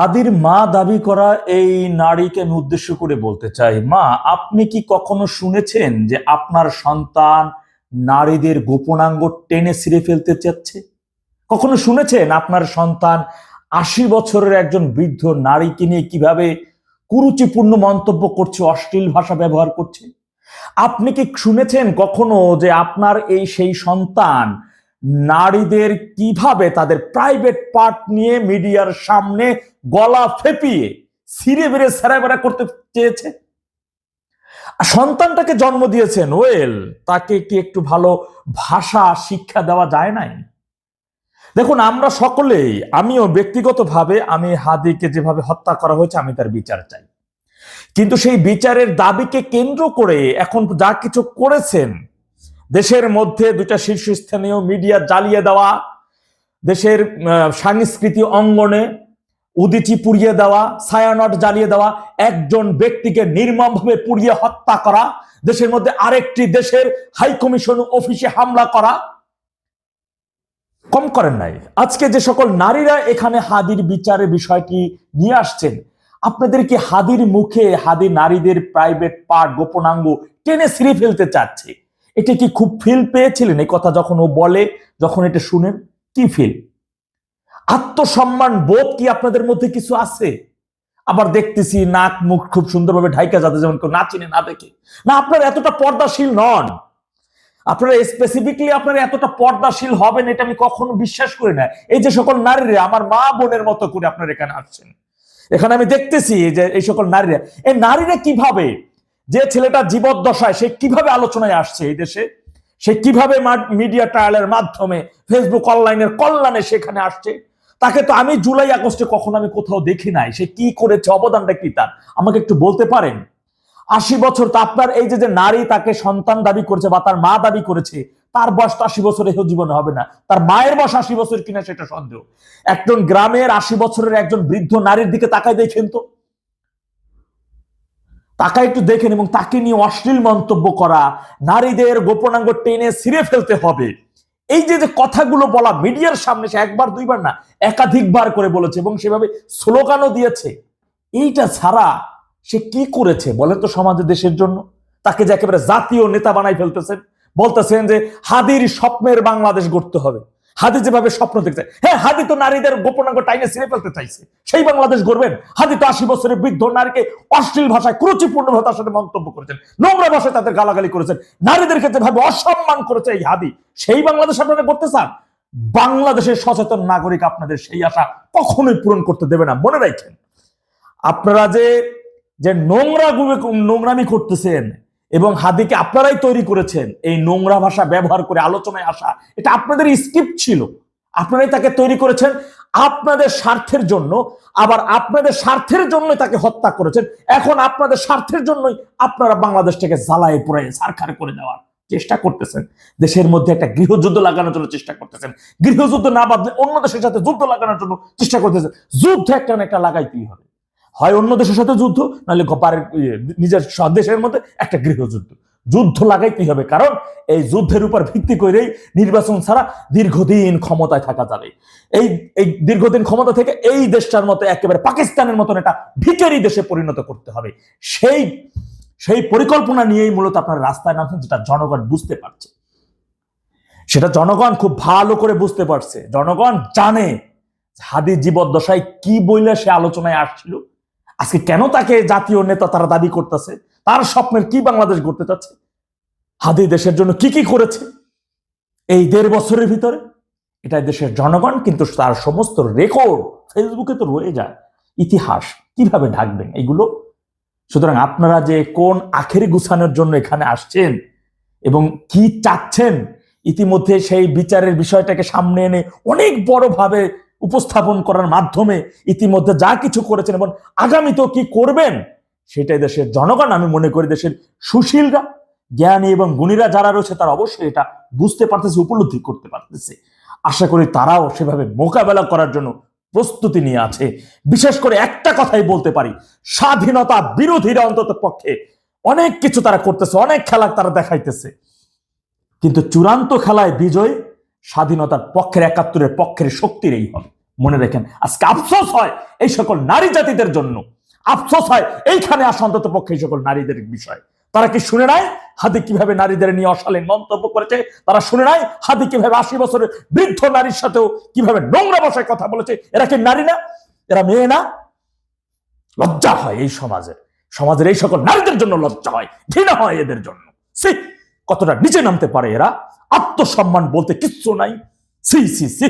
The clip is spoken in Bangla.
হাদির মা দাবি করা এই নারীকে আমি উদ্দেশ্য করে বলতে চাই। মা, আপনি কি কখনো শুনেছেন যে আপনার সন্তান নারীদের গোপনাঙ্গ টেনে ছিঁড়ে ফেলতে চাচ্ছে? কখনো শুনেছেন আপনার সন্তান আশি বছরের একজন বৃদ্ধ নারীকে নিয়ে কীভাবে কুরুচিপূর্ণ মন্তব্য করছে, অশ্লীল ভাষা ব্যবহার করছে? আপনি কি শুনেছেন কখনো যে আপনার এই সেই সন্তান নারীদের কীভাবে তাদের প্রাইভেট পার্ট নিয়ে মিডিয়ার সামনে গলা ফেপিয়ে সিরে বেড়ে সেরা করতে চেয়েছে? সন্তানটাকে জন্ম দিয়েছেন ওয়েল তাকে কি একটু ভালো ভাষা, শিক্ষা দেওয়া যায় নাই? দেখুন, আমরা সকলেই, আমিও ব্যক্তিগতভাবে, আমি হাদিকে যেভাবে হত্যা করা হয়েছে, আমি তার বিচার চাই। কিন্তু সেই বিচারের দাবিকে কেন্দ্র করে এখন যা কিছু করেছেন দেশের মধ্যে দুটা শীর্ষস্থানীয় মিডিয়া জ্বালিয়ে দেওয়া, দেশের সাংস্কৃতিক অঙ্গনে উদিচি পুড়িয়ে দেওয়া, সায়ানট জ্বালিয়ে দেওয়া, একজন ব্যক্তিকে নির্মমভাবে পুড়িয়ে হত্যা করা, দেশের মধ্যে আরেকটি দেশের হাই কমিশন অফিসে হামলা করা, কম করেন নাই। আজকে যে সকল নারীরা এখানে হাদির বিচারে বিষয়টি নিয়ে আসছেন, আপনাদের কি হাদির মুখে হাদি নারীদের প্রাইভেট পার্ট গোপনাঙ্গ টেনে ছিঁড়ে ফেলতে চাচ্ছে? এটা কি খুব ফিল পেয়েছিলেন? এই কথা যখন ও বলে, যখন এটা শুনেন কি ফিল আত্মসম্মান বোধ কি আপনাদের মধ্যে কিছু আছে? আবার দেখতেছি নাক, মুখ খুব সুন্দরভাবে ঢাইকা যাতে যেমন কেউ না চিনে, না দেখে। না, আপনারা এতটা পর্দাশীল নন। আপনারা স্পেসিফিকলি আপনারা এতটা পর্দাশীল হবেন, এটা আমি কখনো বিশ্বাস করি না। এই যে সকল নারীরা, আমার মা বোনের মতো করে আপনারা এখানে আসছেন। এখানে আমি দেখতেছি যে এই সকল নারীরা, এই নারীরা কীভাবে যে ছেলেটা জীবদ্দশায় সে কীভাবে আলোচনায় আসছে এই দেশে? সে কীভাবে মিডিয়া ট্রায়ালের মাধ্যমে ফেসবুক অনলাইনের কল্যাণে সেখানে আসছে? তাকে তো আমি জুলাই, আগস্টে কখনো আমি কোথাও দেখি নাই। সে কি করেছে? অবদানটা কি তার? আমাকে একটু বলতে পারেন? আশি বছর তো আপনার এই যে যে নারী তাকে সন্তান দাবি করেছে বা তার মা দাবি করেছে, তার বয়স তো আশি বছর জীবনে হবে না। তার মায়ের বয়স আশি বছর কিনা সেটা সন্দেহ। একজন গ্রামের আশি বছরের একজন বৃদ্ধ নারীর দিকে তাকায় দেখেন তো। তাকায় একটু দেখেন এবং তাকে নিয়ে অশ্লীল মন্তব্য করা, নারীদের গোপনাঙ্গ টেনে ছিঁড়ে ফেলতে হবে। এই যে যে কথাগুলো বলা মিডিয়ার সামনে সে একবার, দুইবার না, একাধিকবার করে বলেছে এবং সেভাবে স্লোগানও দিয়েছে। এইটা ছাড়া সে কি করেছে বলেন তো সমাজে, দেশের জন্য? তাকে যে একেবারে জাতীয় নেতা বানাই ফেলতেছেন, বলতেছেন যে হাদির স্বপ্নের বাংলাদেশ গড়তে হবে। হাদি যেভাবে স্বপ্ন দেখছে হ্যাঁ হাদি তো নারীদের গোপনাঙ্গ টাইনে ছিঁড়ে ফেলতে চাইছে। সেই বাংলাদেশ গড়বেন। হাদি তো আশি বছরের বৃদ্ধ নারীকে অশ্লীল ভাষায় ক্রুচিপূর্ণ ভাষার সাথে মন্তব্য করেছেন, নোংরা ভাষায় তাদের গালাগালি করেছেন। নারীদেরকে যেভাবে অসম্মান করেছে এই হাদি। সেই বাংলাদেশ আপনারা করতে চান? বাংলাদেশের সচেতন নাগরিক আপনাদের সেই আশা কখনোই পূরণ করতে দেবে না। মনে রাখেন, আপনারা যে যে নোংরা নোংরামি করতেছেন এবং হাদিকে আপনারাই তৈরি করেছেন। এই নোংরা ভাষা ব্যবহার করে আলোচনায় আসা, এটা আপনাদের স্ক্রিপ্ট ছিল। আপনারাই তাকে তৈরি করেছেন আপনাদের স্বার্থের জন্য, আবার আপনাদের স্বার্থের জন্যই তাকে হত্যা করেছেন। এখন আপনাদের স্বার্থের জন্যই আপনারা বাংলাদেশটাকে জ্বালায় পড়ে সারখার করে দেওয়ার চেষ্টা করতেছেন। দেশের মধ্যে একটা গৃহযুদ্ধ লাগানোর জন্য চেষ্টা করতেছেন। গৃহযুদ্ধ না বাদলে অন্য দেশের সাথে যুদ্ধ লাগানোর জন্য চেষ্টা করতেছেন। যুদ্ধ একটা না একটা লাগাইতেই হবে। হয় অন্য দেশের সাথে যুদ্ধ নাহলে গোপারের ইয়ে, নিজের দেশের মধ্যে একটা গৃহযুদ্ধ। যুদ্ধ লাগাইতেই হবে কারণ এই যুদ্ধের উপর ভিত্তি করেই নির্বাচন ছাড়া দীর্ঘদিন ক্ষমতায় থাকা যাবে। এই এই দীর্ঘদিন ক্ষমতা থেকে এই দেশটার মতো একেবারে পাকিস্তানের মতন একটা ভিকারি দেশে পরিণত করতে হবে। সেই সেই পরিকল্পনা নিয়েই মূলত আপনার রাস্তায় নামছেন যেটা জনগণ বুঝতে পারছে। সেটা জনগণ খুব ভালো করে বুঝতে পারছে। জনগণ জানে হাদি জীবদ্দশায় কি বইলে সে আলোচনায় আসছিল। আজকে কেন তাকে জাতীয় নেতা তারা দাবি করতেছে? তার স্বপ্নের কি বাংলাদেশ গড়তে চাচ্ছে? হাদি দেশের জন্য কি কি করেছে? এই দেড় বছরের ভিতরে এটা দেশের জনগণ, কিন্তু তার সমস্ত রেকর্ড ফেসবুকে তো রয়ে যায়। ইতিহাস কীভাবে ঢাকবেন এগুলো? সুতরাং আপনারা যে কোন আখেরি গুছানোর জন্য এখানে আসছেন এবং কি চাচ্ছেন, ইতিমধ্যে সেই বিচারের বিষয়টাকে সামনে এনে অনেক বড়ভাবে উপস্থাপন করার মাধ্যমে ইতিমধ্যে যা কিছু করেছেন এবং আগামীতেও কি করবেন, সেটাই দেশের জনগণ, আমি মনে করি দেশের সুশীলরা, জ্ঞানী এবং গুণীরা যারা রয়েছে, তারা অবশ্যই এটা বুঝতে পারতেছে, উপলব্ধি করতে পারতেছে। আশা করি তারাও সেভাবে মোকাবেলা করার জন্য প্রস্তুতি নিয়ে আছে। বিশেষ করে একটা কথাই বলতে পারি, স্বাধীনতা বিরোধীরা অন্তত পক্ষে অনেক কিছু তারা করতেছে, অনেক খেলা তারা দেখাইতেছে। কিন্তু চূড়ান্ত খেলায় বিজয় স্বাধীনতার পক্ষের একাত্তরের পক্ষের শক্তির এই হবে। মনে রেখেন, আজকে আফসোস হয় এই সকল নারী জাতিদের জন্য। আফসোস হয় এইখানে আসা অন্তত পক্ষে এই সকল নারীদের বিষয়। তারা কি শুনে নাই? হাদি কীভাবে নারীদের নিয়ে অশালীন মন্তব্য করেছে? তারা শুনে নাই? হাদি কীভাবে আশি বছরের বৃদ্ধ নারীর সাথেও কীভাবে নোংরা বসায় কথা বলেছে? এরা কি নারী না? এরা মেয়ে না? লজ্জা হয় এই সমাজে সমাজের এই সকল নারীদের জন্য লজ্জা হয়, ঘৃণা হয় এদের জন্য। সি কতটা নিচে নামতে পারে এরা? আত্মসম্মান বলতে কিচ্ছু নাই। C C C